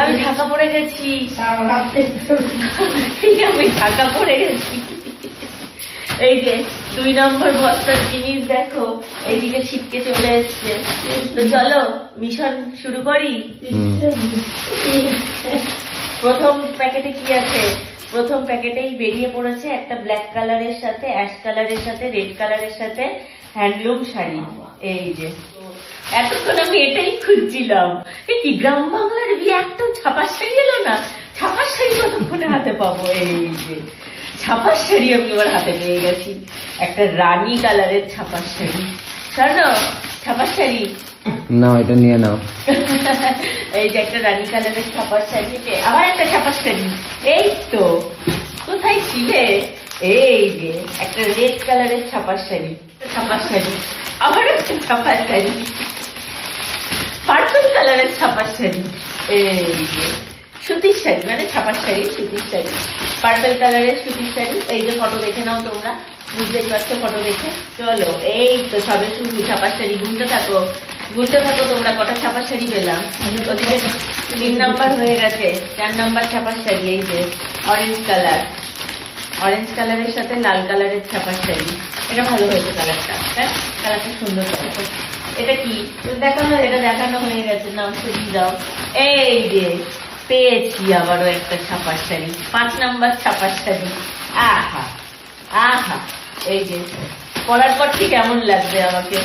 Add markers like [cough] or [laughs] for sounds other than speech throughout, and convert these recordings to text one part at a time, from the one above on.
আমি ঢাকা পড়ে গেছি। আমি ঢাকা পড়ে গেছি। এই যে, দুই নম্বর বস্তার জিনিস দেখো, এইদিকে ছিটকে চলে এসছে। তো চলো মিশন শুরু করি। প্রথম প্যাকেটে কি আছে? প্রথম প্যাকেটেই বেরিয়ে পড়েছে একটা ব্ল্যাক কালারের সাথে অ্যাশ কালারের সাথে রেড কালারের সাথে হ্যান্ডলুম শাড়ি। এই যে এতক্ষণ আমি এটাই খুঁজছিলাম। কি গ্রাম বাংলার বিয়ে একটাও ছাপার শাড়ি এলো না? ছাপার শাড়ি কতক্ষণে হাতে পাবো? এই যে ছাপার শাড়ি আমি এবার হাতে পেয়ে গেছি। একটা রানী কালারের ছাপার শাড়ি শোনো ছাপার শাড়ি নাও এটা নিয়ে নাও। [laughs] এই যে একটা রানী কালারের ছাপার শাড়ি আবার একটা ছাপার শাড়ি এই তো কোথায় ছিলে? এই যে একটা রেড কালারের ছাপার শাড়ি ছাপার শাড়ি আবার একটা ছাপার শাড়ি পার্পল কালারের ছাপার শাড়ি সুতির শাড়ি মানে ছাপার শাড়ি, সুতির শাড়ি পার্পল কালারের সুতির শাড়ি। এই যে ফটো দেখে নাও তোমরা, বুঝতেই পারছ ফটো দেখে। চলো, এই তো সবে শুরু ছাপার শাড়ি, গুনতে থাকো। গুনতে থাকো, তোমরা কটা ছাপার শাড়ি পেলাম? তিন নাম্বার হয়ে গেছে, চার নাম্বার ছাপার শাড়ি, এই যে অরেঞ্জ কালার অরেঞ্জ কালারের সাথে লাল কালারের ছাপার শাড়ি। এটা ভালো হয়েছে কালারটা হ্যাঁ? কালারটা সুন্দর কালার এটা কি? দেখানো, এটা দেখানো হয়ে গেছে, নাম সরিয়ে দাও। এই যে, পেয়েছি আবারও একটা ছাপার শাড়ি, পাঁচ নাম্বার ছাপার শাড়ি। আহা আহা, এই যে, পরার পর ঠিক কেমন লাগবে আমাকে?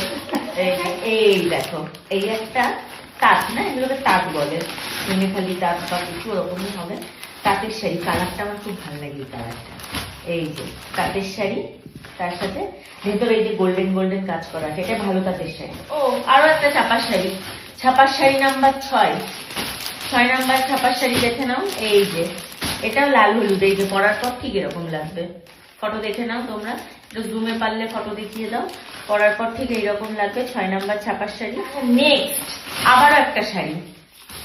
এই এই দেখো, এই একটা তাঁত, না? এগুলোকে তাঁত বলে। খালি তাঁত বা কিছু ওরকমই হবে। তাঁতের শাড়ি, কালারটা আমার খুব ভালো লাগে কালারটা। এই যে তাঁতের শাড়ি তার সাথে ভেতরে এই যে গোল্ডেন গোল্ডেন কাজ করা আছে এটা ভালো তাঁতের শাড়ি। ও আরও একটা ছাপার শাড়ি। ছাপার শাড়ি নাম্বার ছয়। ছয় নাম্বার ছাপার শাড়ি দেখে নাও এই যে এটাও লাল হলুদ এই যে পরার পর ঠিক এরকম লাগবে। ফটো দেখে নাও তোমরা একটু জুমে পারলে ফটো দেখিয়ে দাও। পরার পর ঠিক এইরকম লাগবে ছয় নাম্বার ছাপার শাড়ি। নেক্সট আবারও একটা শাড়ি।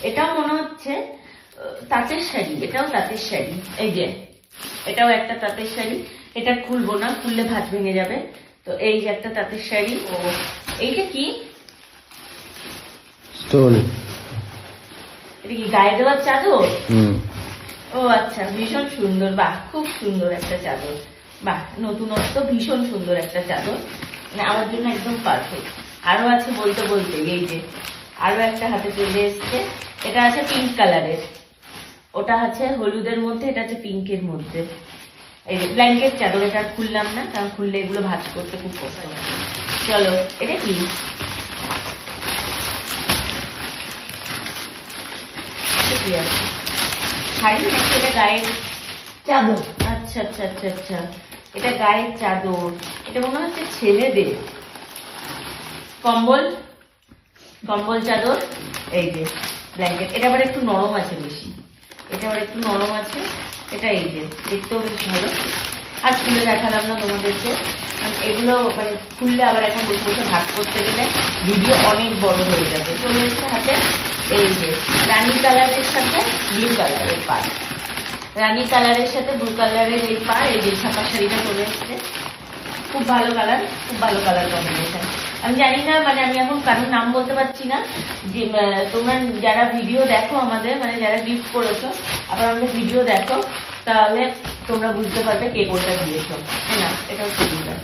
এটাও মনে হচ্ছে তাঁতের শাড়ি এটাও তাঁতের শাড়ি। এই যে এটাও একটা তাঁতের শাড়ি। এটা খুলবো না খুললে ভাত ভেঙে যাবে। তো এই যে একটা তাঁতের শাড়ি। ও এইটা কি? এটা কি গায়ে দেওয়ার চাদর? ও আচ্ছা ভীষণ সুন্দর। বাহ খুব সুন্দর একটা চাদর। বাহ নতুনত্ব ভীষণ সুন্দর একটা চাদর। মানে আমার জন্য একদম পারফেক্ট আরও আছে বলতে বলতে এই যে আরও একটা হাতে চলে এসছে। এটা আছে পিঙ্ক কালারের ওটা আছে হলুদের মধ্যে এটা আছে পিঙ্কের মধ্যে। এই ব্ল্যাঙ্কেট চাদর এটা খুললাম না কারণ খুললে এগুলো ভাজ করতে খুব কষ্ট। চলো এটা কি? আছে? শাড়ি নাকি এটা গায়ের চাদর? আচ্ছা আচ্ছা আচ্ছা আচ্ছা। এটা গায়ের চাদর। এটা মনে হচ্ছে ছেলেদের। কম্বল? কম্বল চাদর? এই যে ব্ল্যাঙ্কেট এটা আবার একটু নরম আছে বেশি। এটা আবার একটু নরম আছে। এটা এই যে, দেখতেও বেশ ভালো। আর খুলে দেখালাম না তোমাদেরকে। এগুলো মানে খুললে আবার এখন বসে বসে ভাগ করতে গেলে ভিডিও অনেক বড় হয়ে যাবে। চলে এসছে হাতে এই যে, রানী কালারের সাথে ব্লু কালারের পাড় রানী কালারের সাথে ব্লু কালারের এই পাড় এই যে ছাপা শাড়িটা চলে এসছে। খুব ভালো কালার, খুব ভালো কালার কম্বিনেশন। আমি জানি না মানে আমি এখন কারোর নাম বলতে পারছি না। যে তোমরা যারা ভিডিও দেখো আমাদের মানে যারা গিফট করেছ, আবার আমাদের ভিডিও দেখো, তাহলে তোমরা বুঝতে পারবে কে কোনটা দিয়েছ। না? এটাও সুবিধা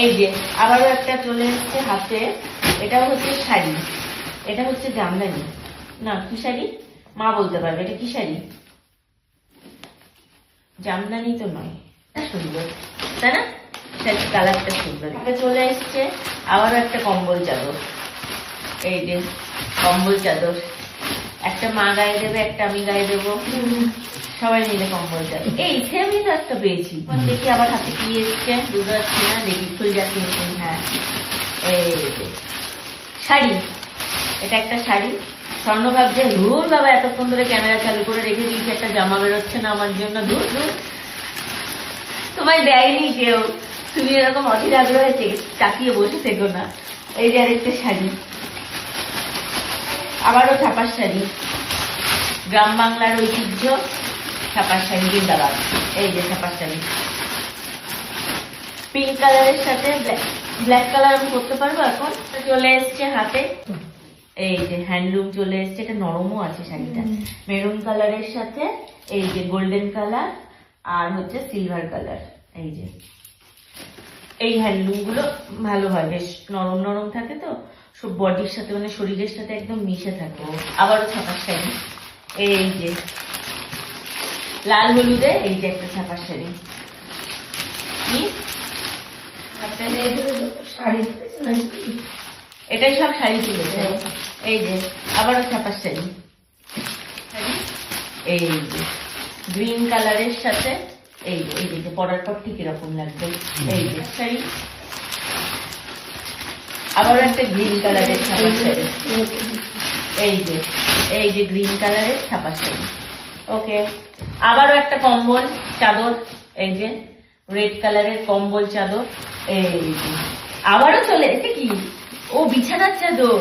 এই যে, আবারও একটা চলে এসছে হাতে। এটা হচ্ছে শাড়ি। এটা হচ্ছে জামদানি। না, কি শাড়ি? মা বলতে পারবে, এটা কি শাড়ি? জামদানি তো নয়। এটা সুন্দর। তাই না? কালারটা সুন্দর। এটা চলে এসছে আবারও একটা কম্বল চাদর। এই যে কম্বল চাদর। একটা মা গায়ে দেবে একটা আমি গায়ে দেবো। সবাই মিলে কম্বল চাদর। এই সেমই তো একটা পেয়েছি দেখি আবার হাতে কি এসছে। বুঝতে পারছি না দেখি ফুল যাচ্ছে হ্যাঁ এই শাড়ি। এটা একটা শাড়ি। স্বর্ণ ভাবছে ধুর বাবা এতক্ষণ ধরে ক্যামেরা চালু করে রেখে দিয়েছি একটা জামা বেরোচ্ছে না আমার জন্য ধুর ধুর। তোমায় দেয়নি কেউ। তুমি এরকম অধীর আগ্রহে চে- তাকিয়ে বসে থেকো না। এই যে আরেকটা শাড়ি। আবারও ছাপার শাড়ি। গ্রাম বাংলার ঐতিহ্য ছাপার শাড়ি জিন্দাবাদ। এই যে ছাপার শাড়ি। পিঙ্ক কালারের সাথে ব্ল্যাক কালার আমি করতে পারব এখন? চলে এসছে হাতে। এই যে হ্যান্ডলুম চলে এসছে এটা নরমও আছে শাড়িটা। মেরুন কালারের সাথে এই যে গোল্ডেন কালার আর হচ্ছে সিলভার কালার এই যে। এই হ্যান্ডলুমগুলো ভালো হয় বেশ নরম নরম থাকে তো সব বডির সাথে মানে শরীরের সাথে একদম মিশে থাকে। আবারও ছাপার শাড়ি। এই যে লাল হলুদে এই যে একটা ছাপার শাড়ি। কি? এটাই সব শাড়ি তুলেছে। এই যে আবারও ছাপার শাড়ি। এই যে গ্রিন কালারের সাথে এই এই যে পরার পর ঠিক এরকম লাগবে। এই যে শাড়ি আবারও একটা গ্রিন কালারের শাড়ি। এই যে এই যে গ্রিন কালারের ছাপা শাড়ি। ওকে আবারও একটা কম্বল চাদর। এই যে রেড কালারের কম্বল চাদর। এই যে আবারও চলে এসে কি? ও বিছানার চাদর।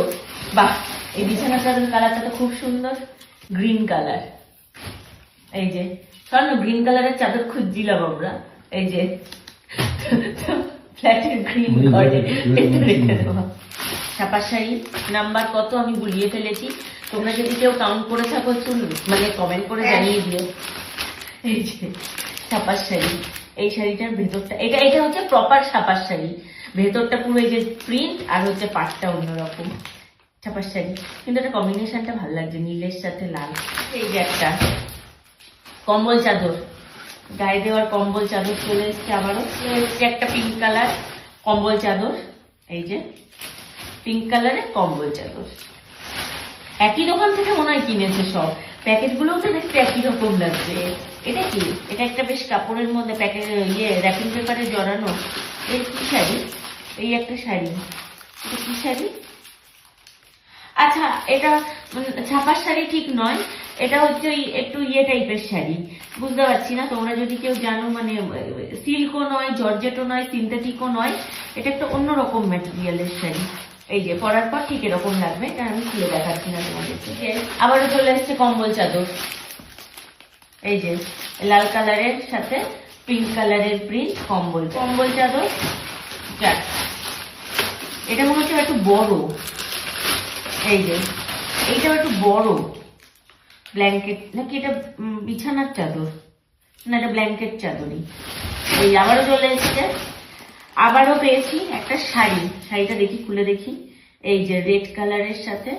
বাহ! এই বিছানার চাদর কালারটা তো খুব সুন্দর। গ্রিন কালার এই যে স্বর্ণ গ্রিন কালারের চাদর খুঁজছিলাম আমরা। এই যে ফ্ল্যাটের গ্রিন ঘরে এটা রেখে দেওয়া ছাপার শাড়ি নাম্বার কত আমি গুলিয়ে ফেলেছি। তোমরা যদি কেউ কাউন্ট করে থাকো মানে কমেন্ট করে জানিয়ে দিও। এই যে ছাপার শাড়ি এই শাড়িটার ভেতরটা এটা এটা হচ্ছে প্রপার ছাপার শাড়ি। ভেতরটা পুরো এই যে প্রিন্ট আর হচ্ছে পাটটা অন্যরকম। ছাপার শাড়ি। কিন্তু এটা কম্বিনেশনটা ভালো লাগছে নীলের সাথে লাল। এই যে একটা। কম্বল চাদর। গায়ে দেওয়ার কম্বল চাদর চলে এসছে আবারও। এসছে একটা পিঙ্ক কালার কম্বল চাদর। এই যে পিঙ্ক কালারের কম্বল চাদর। একই দোকান থেকে মনে হয় কিনেছে সব। প্যাকেটগুলোও তো দেখতে একই রকম লাগছে। এটা কি? এটা একটা বেশ কাপড়ের মধ্যে প্যাকেট ইয়ে র্যাপিং পেপারে জড়ানো। এই কি শাড়ি? এই একটা শাড়ি। এটা কি শাড়ি? আচ্ছা এটা ছাপার শাড়ি ঠিক নয়। এটা হচ্ছে ওই একটু ইয়ে টাইপের শাড়ি। বুঝতে পারছি না তোমরা যদি কেউ জানো মানে সিল্কও নয় জর্জেটও নয় সিনথেটিকও নয় এটা একটা অন্যরকম ম্যাটেরিয়ালের শাড়ি। এই যে পরার পর ঠিক এরকম লাগবে এটা আমি খুলে দেখাচ্ছি না তোমাদেরকে আবারও চলে এসছে কম্বল চাদর। এই যে লাল কালারের সাথে পিঙ্ক কালারের প্রিন্ট কম্বল কম্বল চাদর। এটা মনে হচ্ছে একটু বড়। এই যে এইটাও একটু বড়। ব্ল্যাঙ্কেট নাকি এটা বিছানার চাদর? না, এটা ব্ল্যাঙ্কেট চাদরই। এই আবারও চলে এসছে। আবারও পেয়েছি একটা শাড়ি। শাড়িটা দেখি, খুলে দেখি। এই যে রেড কালারের সাথে,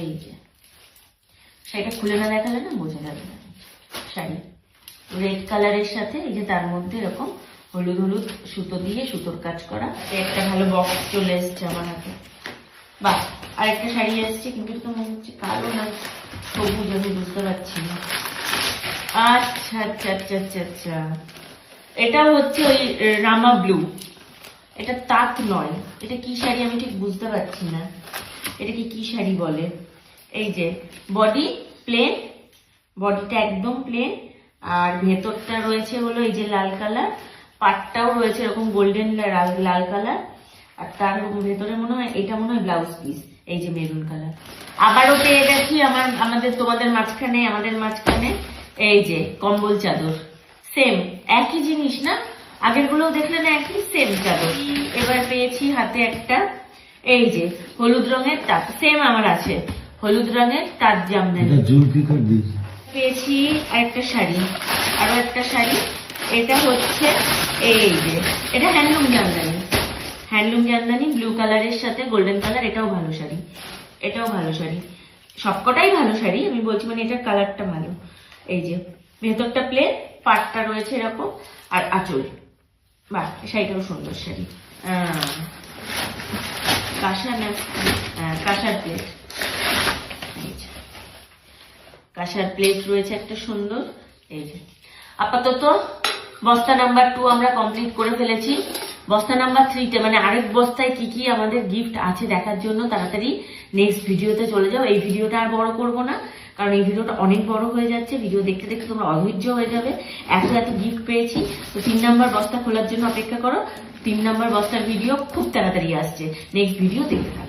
এই যে। শাড়িটা খুলে না দেখালে না বোঝা যাবে শাড়ি। রেড কালারের সাথে, এই যে তার মধ্যে এরকম হলুদ হলুদ সুতো দিয়ে সুতোর কাজ করা। একটা ভালো বক্স চলে এসছে আমার হাতে। বাহ, আরেকটা শাড়ি এসছে, কিন্তু তো মনে হচ্ছে কালো না। সবুজ আমি বুঝতে পারছি না। আচ্ছা আচ্ছা আচ্ছা আচ্ছা আচ্ছা। এটা হচ্ছে ওই রামা ব্লু। এটা তাঁত নয়। এটা কি শাড়ি আমি ঠিক বুঝতে পারছি না। এটা কি কি শাড়ি বলে? এই যে, বডি প্লেন, বডিটা একদম প্লেন। আর ভেতরটা রয়েছে হলো এই যে লাল কালার। পাটটাও রয়েছে এরকম গোল্ডেন লাল কালার। আর তার ভেতরে মনে হয়, এটা মনে হয় ব্লাউজ পিস। এই যে মেরুন কালার আবারও পেয়ে গেছি আমার আমাদের তোমাদের মাঝখানে আমাদের মাঝখানে এই যে কম্বল চাদর। সেম একই জিনিস না? আগের গুলোও দেখলে না একই সেম চাদর। এবার পেয়েছি হাতে একটা এই যে হলুদ রঙের তাঁত। সেম আমার আছে হলুদ রঙের তাঁত জামদানি পেয়েছি আরেকটা শাড়ি আরও একটা শাড়ি। এটা হচ্ছে এই যে এটা handloom jamdani. Handloom jamdani, blue কালারের সাথে গোল্ডেন কালার, এটাও ভালো শাড়ি। এটাও ভালো শাড়ি। সবকটাই ভালো শাড়ি, আমি বলছি মানে এটার কালারটা ভালো। এই যে, ভেতরটা প্লেন পাটটা রয়েছে এরকম, আর আঁচল। এই শাড়িটাও সুন্দর শাড়ি। কাঁসা না কাঁসার প্লেট। কাঁসার প্লেট রয়েছে একটা সুন্দর। এই যে, আপাতত বস্তা নাম্বার টু আমরা কমপ্লিট করে ফেলেছি। বস্তা নাম্বার থ্রিতে মানে আরেক বস্তায় কি কি আমাদের গিফট আছে দেখার জন্য, তাড়াতাড়ি নেক্সট ভিডিওতে চলে যাও। এই ভিডিওটা আর বড় করব না, কারণ এই ভিডিওটা অনেক বড় হয়ে যাচ্ছে। ভিডিও দেখতে দেখতে তোমরা অধৈর্য হয়ে যাবে। এত এত গিফট পেয়েছি। তো তিন নাম্বার বস্তা খোলার জন্য অপেক্ষা করো। তিন নাম্বার বস্তার ভিডিও খুব তাড়াতাড়ি আসছে। নেক্সট ভিডিও দেখতে থাকো।